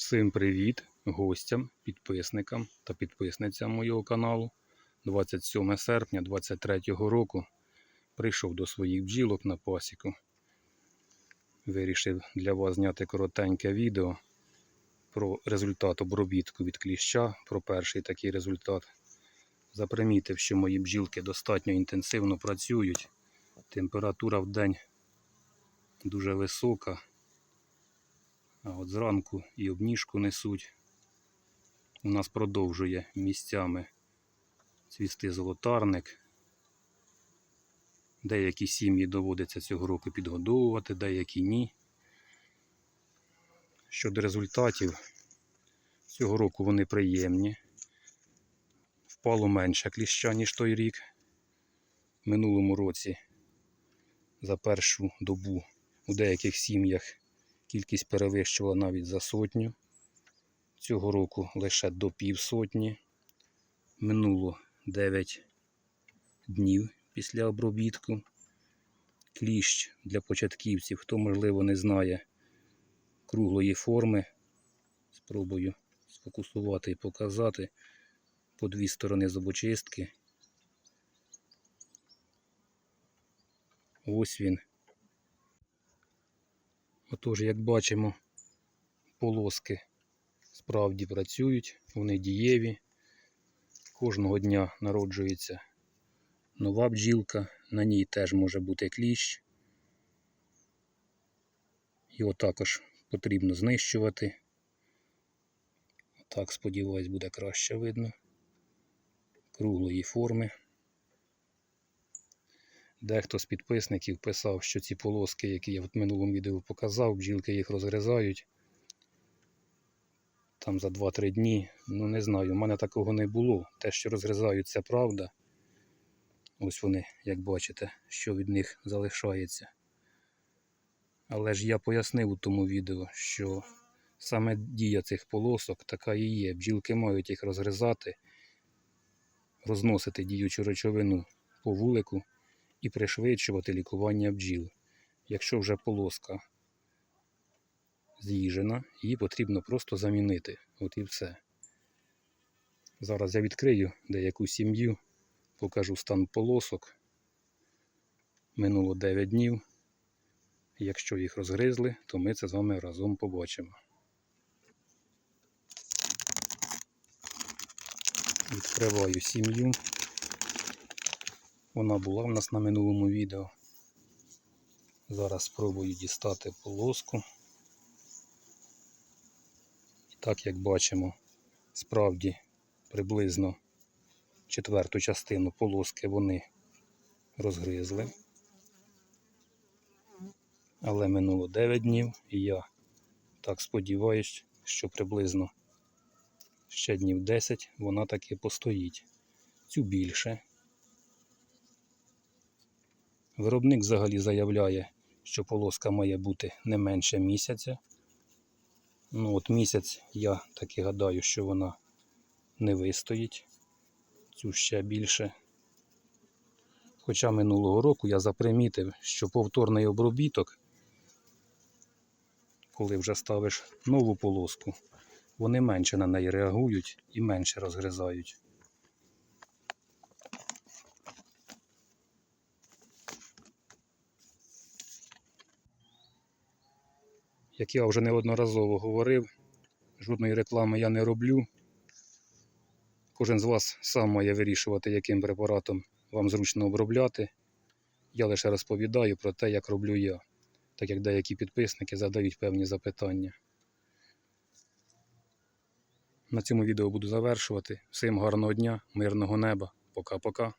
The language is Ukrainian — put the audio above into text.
Всім привіт гостям, підписникам та підписницям моєго каналу. 27 серпня 2023 року прийшов до своїх бджілок на пасіку. Вирішив для вас зняти коротеньке відео про результат обробітку від кліща, про перший такий результат. Запримітив, що мої бджілки достатньо інтенсивно працюють. Температура в день дуже висока. А от зранку і обніжку несуть. У нас продовжує місцями цвісти золотарник. Деякі сім'ї доводиться цього року підгодовувати, деякі ні. Щодо результатів, цього року вони приємні. Впало менше кліща, ніж той рік. Минулому році за першу добу у деяких сім'ях Кількість перевищувала навіть за сотню. Цього року лише до півсотні. Минуло 9 днів після обробітку. Кліщ для початківців, хто, можливо, не знає круглої форми. Спробую сфокусувати і показати по дві сторони зубочистки. Ось він. Отож, як бачимо, полоски справді працюють, вони дієві. Кожного дня народжується нова бджілка, на ній теж може бути кліщ. Його також потрібно знищувати. Так, сподіваюсь, буде краще видно. Круглої форми. Дехто з підписників писав, що ці полоски, які я в минулому відео показав, бджілки їх розгризають там за 2-3 дні. Ну не знаю, у мене такого не було. Те, що розгризають, це правда. Ось вони, як бачите, що від них залишається. Але ж я пояснив у тому відео, що саме дія цих полосок така і є. Бджілки мають їх розгризати, розносити діючу речовину по вулику і пришвидшувати лікування бджіл. Якщо вже полоска з'їжена, її потрібно просто замінити. От і все. Зараз я відкрию деяку сім'ю, покажу стан полосок. Минуло 9 днів. Якщо їх розгризли, то ми це з вами разом побачимо. Відкриваю сім'ю. Вона була в нас на минулому відео. Зараз спробую дістати полоску. І так, як бачимо, справді приблизно четверту частину полоски вони розгризли. Але минуло 9 днів і я так сподіваюся, що приблизно ще днів 10 вона таки постоїть. Цю більше. Виробник взагалі заявляє, що полоска має бути не менше місяця. Ну от місяць я таки гадаю, що вона не вистоїть. Цю ще більше. Хоча минулого року я запримітив, що повторний обробіток, коли вже ставиш нову полоску, вони менше на неї реагують і менше розгризають. Як я вже неодноразово говорив, жодної реклами я не роблю. Кожен з вас сам має вирішувати, яким препаратом вам зручно обробляти. Я лише розповідаю про те, як роблю я, так як деякі підписники задають певні запитання. На цьому відео буду завершувати. Всім гарного дня, мирного неба. Пока-пока.